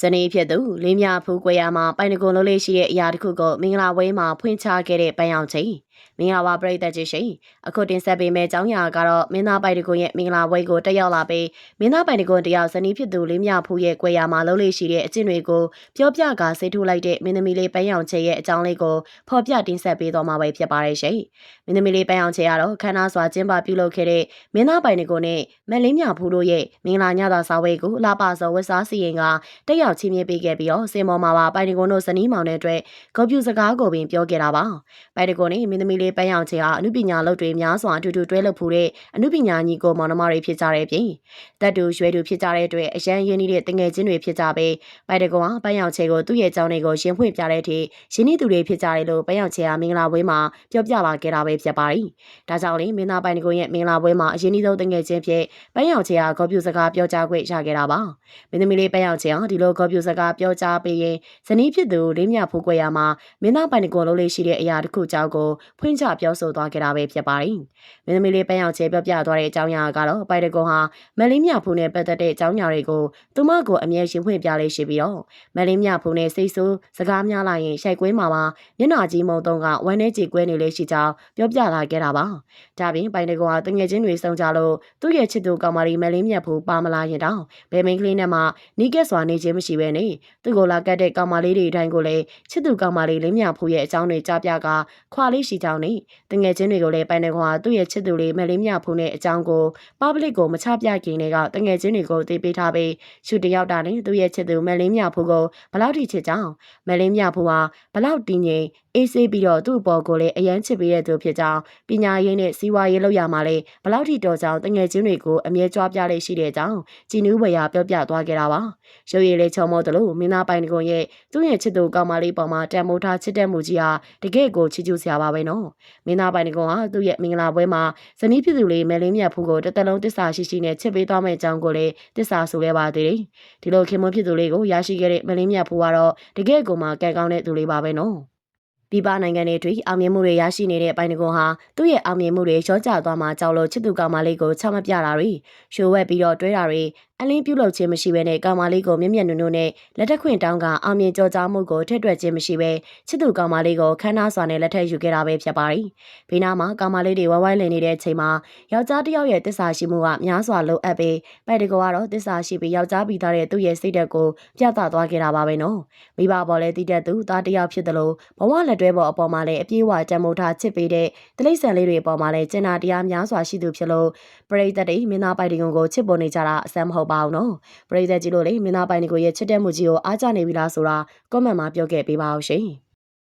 ဇနီးဖြစ်သူလင်းမြဖူးကွေရမှာပိုင်တကွန်လုံးလေးရှိတဲ့အရာတစ်ခုကိုမင်္ဂလာဝဲမှာဖွင့်ချခဲ့တဲ့ပန်းရောင်ချိန် မင်္ဂလာပါပရိသတ်ကြီးရှင်အခုတင်ဆက်ပေးမယ့်အကြောင်းအရာကတော့မင်းသားပိုင်တကွန်ရဲ့မင်္ဂလာဝဲကိုတက်ရောက်လာပြီးမင်းသားပိုင်တကွန်တယောက်ဇနီးဖြစ်သူလင်းမြဖူးရဲ့ကွေရမှာလုံးလေးရှိတဲ့အကျင့်တွေကိုပြောပြကာဆေးထုတ်လိုက်တဲ့မင်းသမီးလေးပန်းရောင်ချိန်ရဲ့အကြောင်းလေးကိုဖော်ပြတင်ဆက်ပေးသွားမှာပဲဖြစ်ပါတယ်ရှင်မင်းသမီးလေးပန်းရောင်ချိန်ကတော့ခန္ဓာစွာကျင်းပပြုလုပ်ခဲ့တဲ့မင်းသားပိုင်တကွန်နဲ့မလင်းမြဖူးတို့ရဲ့မင်္ဂလာညသာစာဝဲကိုလာပါစောဝတ်စားစီရင်ကတက်ရောက်ချင်းမြင်ပေးခဲ့ပြီးတော့စင်မော်မှာပါပိုင်တကွန်တို့ဇနီးမောင်တဲ့အတွက်ဂုဏ်ပြုစကားကိုပင်ပြောခဲ့တာပါပိုင်တကွန်နဲ့မင်းသမီးလေးပန်းရောင်ချေဟာအမှုပညာလုပ်တွေများစွာအတူတူတွဲလုပ်ဖူးတဲ့အမှုပညာညီကိုမောင်နှမတွေဖြစ်ကြတဲ့ပြင်တက်တူရွယ်တူဖြစ်ကြတဲ့အတွက်အရန်ရင်းနှီးတဲ့တငယ်ချင်းတွေဖြစ်ကြပေပိုင်တကွန်ဟာပန်းရောင်ချေကိုသူ့ရဲ့ကြောင်းတွေကိုရှင်းဖွင့်ပြတဲ့အထိရင်းနှီးသူတွေဖြစ်ကြတယ်လို့ပန်းရောင်ချေဟာမင်္ဂလာပွဲမှာပြောပြလာခဲ့တာပဲဖြစ်ပါတယ်ဒါကြောင့်လေမင်းသားပိုင်တကွန်ရဲ့မင်္ဂလာပွဲမှာအရင်းနှီးဆုံးတငယ်ချင်းဖြစ်ပန်းရောင်ချေဟာဂုဏ်ပြုစကားပြောကြားခွင့်ရခဲ့တာပါမင်းသမီးလေးပန်းရောင်ချေဟာဒီလိုဂုဏ်ပြုစကားပြောကြားပေးရင်ဇနီးဖြစ်သူလေးမြဖိုးကွယ်ရမှာမင်းသားပိုင်တကွန်လုံးလေးရှိတဲ့အရာတစ်ခုကြောင့်ကိုဖွင့်ချပြောဆိုသွားခဲ့တာပဲဖြစ်ပါတယ်။မင်းသမီးလေးပန်းရောင်ချဲပြောပြသွားတဲ့အကြောင်းအရာကတော့ပိုင်တကွန်ဟာမလင်းမြဖိုးနဲ့ပတ်သက်တဲ့အကြောင်းအရာတွေကိုသူမကိုအမြဲရှင်းဖွင့်ပြလေးရှိပြီးတော့မလင်းမြဖိုးနဲ့စိတ်ဆိုးစကားများလာရင်ရှိုက်ကွင်းမှာပါမျက်နှာကြီးမုံတုံးကဝမ်းထဲကြေကွဲနေလေးရှိကြောင်းပြောပြလာခဲ့တာပါ။ဒါပြင်ပိုင်တကွန်ဟာတငယ်ချင်းတွေစုံကြလို့သူ့ရဲ့ချစ်သူကောင်မလေးမလင်းမြဖိုးပါမလာရင်တောင်ဘယ်မိန်းကလေးနဲ့မှနီးကက်စွာနေခြင်းမရှိဘဲနဲ့သူ့ကိုလာကတ်တဲ့ကောင်မလေးတွေအတိုင်းကိုလည်းချစ်သူကောင်မလေးလင်းမြဖူးရဲ့အကြောင်းတွေကြားပြကခွာလေးရှိကြောင်းနဲ့တငယ်ချင်းတွေကိုလည်းပိုင်နေခွာသူ့ရဲ့ချစ်သူလေးမလင်းမြဖူးနဲ့အကြောင်းကိုပဘလစ်ကိုမချပြခင်တွေကတငယ်ချင်းတွေကိုသိပေးထားပြီးရှူတယောက်တာနဲ့သူ့ရဲ့ချစ်သူမလင်းမြဖူးကိုဘလောက်ထိချစ်ကြောင်းမလင်းမြဖူးဟာဘလောက်တည်ငြိမ်အေးဆေးပြီးတော့သူ့အပေါ်ကိုလည်းအယမ်းချစ်ပေးတဲ့သူဖြစ်ကြောင်းပညာရေးနဲ့စီးပွားရေးလုပ်ရမှာလေဘလောက်ထိတော်ကြောင်းတငယ်ချင်းတွေကိုအမြဲကြွားပြလေးရှိတဲ့ကြောင်းကြည်နူးဝေရပြောပြသွားခဲ့တာပါရုပ်ရည်လေးချုံမောတယ်လို့မင်းသားပိုင်ကွန်ရဲ့သူ့ရဲ့ချစ်သူကောင်မလေးပေါ်မှာတန်မိုးထားချစ်တဲ့မှုကြီးဟာတကယ့်ကိုချီးကျူးစရာပါပဲနော်မင်းသားပိုင်ကွန်ဟာသူ့ရဲ့မင်္ဂလာပွဲမှာဇနီးဖြစ်သူလေးမယ်လင်းမြတ်ဖူးကိုတစ်သက်လုံးတစ္ဆာရှိရှိနဲ့ချစ်ပေးသွားမယ့်အကြောင်းကိုလည်းတစ္ဆာဆိုခဲ့ပါသေးတယ်ဒီလိုခင်မွန်းဖြစ်သူလေးကိုရရှိခဲ့တဲ့မယ်လင်းမြတ်ဖူးကတော့တကယ့်ကိုမှကဲကောင်းတဲ့သူလေးပါပဲနော်ပြည်ပနိုင်ငံတွေအတွင်းအောင်မြင်မှုတွေရရှိနေတဲ့ပိုင်တကွန်ဟာသူ့ရဲ့အောင်မြင်မှုတွေရောကျသွားမှကြောက်လို့ချစ်သူကောင်မလေးကိုချမပြတာတွေရှိုးဝက်ပြီးတော့တွဲတာတွေ အလင်းပြုတ်လုပ်ခြင်းမရှိဘဲနဲ့ကောင်မလေးကိုမျက်မျက်နုံနုံနဲ့လက်ထက်ခွင့်တောင်းကအောင်မြင်ကြောကြားမှုကိုထက်တွက်ခြင်းမရှိဘဲချစ်သူကောင်မလေးကိုခမ်းနားစွာနဲ့လက်ထက်ယူခဲ့တာပဲဖြစ်ပါတယ်။ဘေးနားမှာကောင်မလေးတွေဝိုင်းဝိုင်းလည်နေတဲ့အချိန်မှာယောက်ျားတစ်ယောက်ရဲ့တစ္ဆာရှိမှုကများစွာလိုအပ်ပြီးပိုက်တကောကတော့တစ္ဆာရှိပြီးယောက်ျားပြီးသားတဲ့သူ့ရဲ့စိတ်ဓာတ်ကိုပြသသွားခဲ့တာပါပဲနော်။မိဘပေါ်လဲတည်တတ်သူသားတစ်ယောက်ဖြစ်တယ်လို့ဘဝလက်တွဲပေါ်အပေါ်မှာလည်းအပြေးဝတံမိုးထားချစ်ပေးတဲ့တိလိษံလေးတွေအပေါ်မှာလည်းကျင်နာတရားများစွာရှိသူဖြစ်လို့ပရိသတ်တွေမင်းသားပိုက်တကုံကိုချစ်ပေါ်နေကြတာအဆမ်းမဟုတ်ပါဘူးနော်ပရိသတ်ကြီးတို့လေမင်းသားပိုင်ကိုရဲ့ချစ်တဲ့မှုကြီးကိုအားကြနေပြီလားဆိုတာ comment မှာပြောခဲ့ပေးပါဦးရှင်